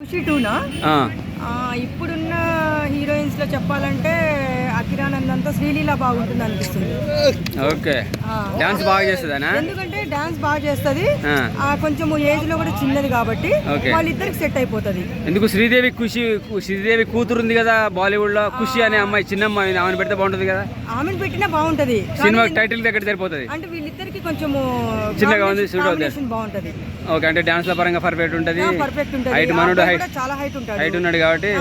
ఖుషి టూనా? ఇప్పుడున్న హీరోయిన్స్లో చెప్పాలంటే అకిరానందంతో శ్రీలీల బాగుంటుంది అనిపిస్తుంది. ఓకే. డాన్స్ బాగా చేస్తుందనా? ఎందుకంటే డాన్స్ బాగా చేస్తుంది. ఆ. కొంచెం ఏజ్లో కూడా చిన్నది కాబట్టి. వాళ్ళిద్దరికి సెట్ అయిపోతుంది. ఎందుకు శ్రీదేవి ఖుషి శ్రీదేవి కూతురు ఉంది కదా బాలీవుడ్లో ఖుషి అనే అమ్మాయి చిన్న అమ్మాయి ఆమెను పెడితే బాగుంటుంది కదా? ఆమెను పెట్టినా బాగుంటది. సినిమా టైటిల్ దగ్గర సరిపోతుంది. అంటే వీళ్ళిద్దరికి కొంచెము చిన్నగా ఉంది, suit అవుతుంది. బాగుంటది. ఓకే అంటే డాన్స్లో పరంగా పర్ఫెక్ట్ ఉంటుంది. పర్ఫెక్ట్ ఉంటుంది. హైట్ మనోడు హైట్ చాలా హైట్ ఉంటాడు. హైట్ ఉన్నాడు కాబట్టి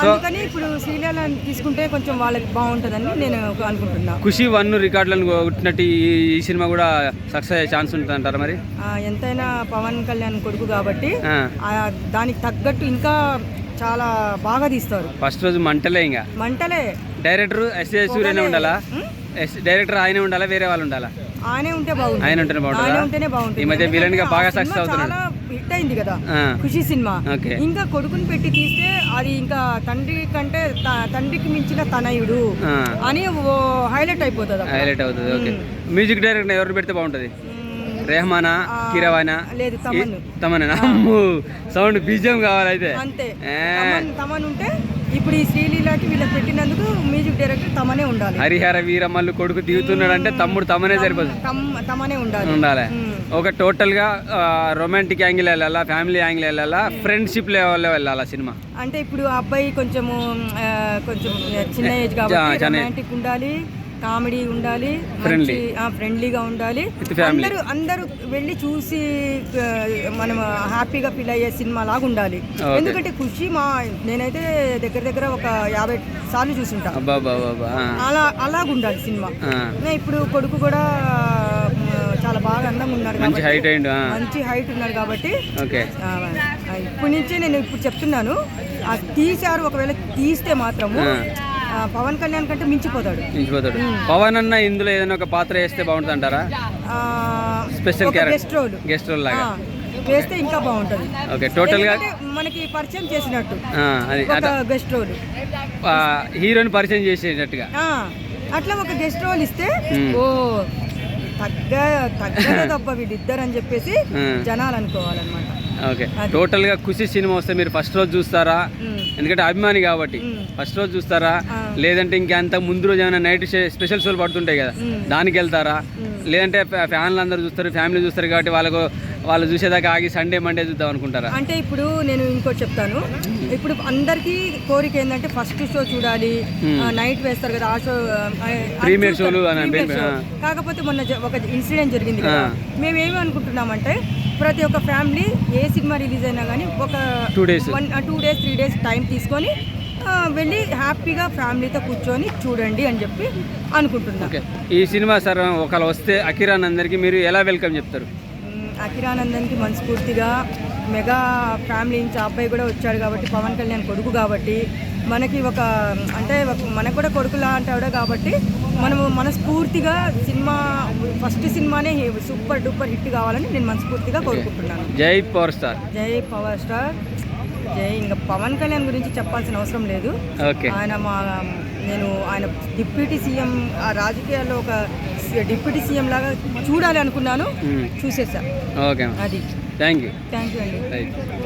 అందుకని ఇప్పుడు శ్రీలీల తీసుకుంటే కొంచెం వాళ్ళకి బాగుంటుందని నేను అనుకుంటున్నా. ఖుషి వన్ రికార్డులను కొట్టినట్టు ఈ సినిమా కూడా సక్సెస్ అయ్యే ఛాన్స్ ఉంటుంది అంటారా మరి ఎంతైనా పవన్ కళ్యాణ్ కొడుకు కాబట్టి దానికి తగ్గట్టు ఇంకా చాలా బాగా తీస్తారు. ఫస్ట్ రోజు మంటలే ఇంకా మంటలే. డైరెక్టర్ ఎస్ఏ సూర్యనే ఉండాలా? డైరెక్టర్ ఆయనే ఉండాలా? వేరే వాళ్ళు ఉండాలా? ఆయనే ఉంటే బాగుంటుంది. ఆయన ఉంటేనే బాగుంటుందా? ఈ మధ్య విలన్గా బాగా success అవుతున్నాడు. హిట్ అయింది కదా ఖుషి సినిమా. ఇంకా కొడుకుని పెట్టి తీస్తే అది ఇంకా తండ్రి కంటే తండ్రికి మించిన తనయుడు అని హైలైట్ అయిపోతుంది. హైలైట్ అవుతుంది ఓకే. మ్యూజిక్ డైరెక్టర్ ఎవరు పెడితే బాగుంటుంది. రెహమానా కిరవానా? లేదు తమన్ అమ్ము సౌండ్ బీజం కావాలైతే. అంతే. తమన్ ఉంటే ఇప్పుడు ఈ శ్రీలీలకి వీళ్ళకి పెట్టినందుకు మ్యూజిక్ డైరెక్టర్ తమనే ఉండాలి. హరిహర వీరమల్లు కొడుకు దిగుతున్నాడు అంటే తమ్ముడు తమనే సరిపోతుంది తమ్- తమనే ఉండాలి. ఉండాలి. ఒక టోటల్గా రొమాంటిక్ యాంగిల్ వెళ్ళాలా ఫ్యామిలీ యాంగిల్ వెళ్ళాలా ఫ్రెండ్షిప్ లెవెల్లో వెళ్ళాలా సినిమా? అంటే ఇప్పుడు ఆ అబ్బాయి కొంచెము కొంచెం చిన్న ఏజ్ కాబట్టి రొమాంటిక్ ఉండాలి. కామెడీ ఉండాలి Friendly. ఫ్రెండ్లీగా ఉండాలి. అందరూ అందరూ వెళ్ళి చూసి మనం హ్యాపీగా ఫీల్ అయ్యే సినిమా లాగా ఉండాలి. ఎందుకంటే ఖుషి మా నేనైతే దగ్గర దగ్గర ఒక యాభై సార్లు చూసుంటా. అలా అలాగ ఉండాలి సినిమా. ఇప్పుడు కొడుకు కూడా చాలా బాగా అందంగా ఉన్నాడు మంచి హైట్ అయిండు మంచి హైట్ ఉన్నాడు కాబట్టి ఓకే. ఇప్పటి నుంచే నేను ఇప్పుడు చెప్తున్నాను. ఆ తీశారు ఒకవేళ తీస్తే మాత్రము పవన్ కళ్యాణ్ కంటే మించిపోతాడు. మించిపోతాడు. పవన్ అన్న ఇందులో ఏదైనా ఒక పాత్ర వేస్తే బాగుంటుంది అంటారా ఆ, special guest role guest role లాగా. వేస్తే ఇంకా బాగుంటుంది. ఓకే టోటల్గా మనకి పరిచయం చేసినట్టు. ఆ, అది గెస్ట్ రోల్ హీరోని పరిచయం చేసేటట్టుగా. అట్లా ఒక గెస్ట్ రోల్ ఇస్తే. ఓ తగ్గ తగ్గదబ్బ వీళ్ళిద్దరు అని చెప్పేసి. జనాలు అనుకోవాలన్నమాట. ఓకే. టోటల్గా ఖుషి సినిమా వస్తే మీరు ఫస్ట్ రోజు చూస్తారా. ఎందుకంటే అభిమాని కాబట్టి. ఫస్ట్ రోజు చూస్తారా. లేదంటే ఇంకా అంత ముందు రోజు ఏమైనా నైట్ స్పెషల్ షోలు పడుతుంటాయి కదా. దానికి వెళ్తారా. లేదంటే ఫ్యా- ఫ్యాన్లు అందరూ చూస్తారు ఫ్యామిలీ చూస్తారు కాబట్టి వాళ్ళకు వాళ్ళు చూసేదాకా ఆగి సండే మండే చూద్దాం అనుకుంటారా అంటే ఇప్పుడు నేను ఇంకోటి చెప్తాను ఇప్పుడు అందరికీ కోరిక ఏంటంటే ఫస్ట్ షో చూడాలి Hmm. నైట్ వేస్తారు కదా ఆ షో చూస్తారు. షోలు. కాకపోతే మొన్న ఒక ఇన్సిడెంట్ జరిగింది ఆ. మేమేమి అనుకుంటున్నామంటే ప్రతి ఒక్క ఫ్యామిలీ ఏ సినిమా రిలీజ్ అయినా కానీ ఒక Two days. One two days three days time తీసుకొని వెళ్ళి హ్యాపీగా ఫ్యామిలీతో కూర్చొని చూడండి అని చెప్పి అనుకుంటున్నాం ఓకే ఈ సినిమా సార్ ఒకవేళ వస్తే అకిరాన్ అందరికి మీరు ఎలా వెల్కమ్ చెప్తారు మ్మ్. అఖిరానందన్కి మనస్ఫూర్తిగా మెగా ఫ్యామిలీ నుంచి అబ్బాయి కూడా వచ్చాడు కాబట్టి పవన్ కళ్యాణ్ కొడుకు కాబట్టి మనకి ఒక అంటే మనకు కూడా కొడుకులా అంటాడు కాబట్టి మనము మనస్ఫూర్తిగా సినిమా ఫస్ట్ సినిమానే సూపర్ డూపర్ హిట్ కావాలని నేను మనస్ఫూర్తిగా కోరుకుంటున్నాను. జై పవర్ స్టార్. జై పవర్ స్టార్. జై ఇంకా పవన్ కళ్యాణ్ గురించి చెప్పాల్సిన అవసరం లేదు. ఆయన మా నేను ఆయన డిప్యూటీ సీఎం ఆ రాజకీయాల్లో ఒక డిప్యూటీ సీఎం లాగా చూడాలి అనుకున్నాను. చూసేసా. ఓకే అది. Thank you. థ్యాంక్ యూ అండి.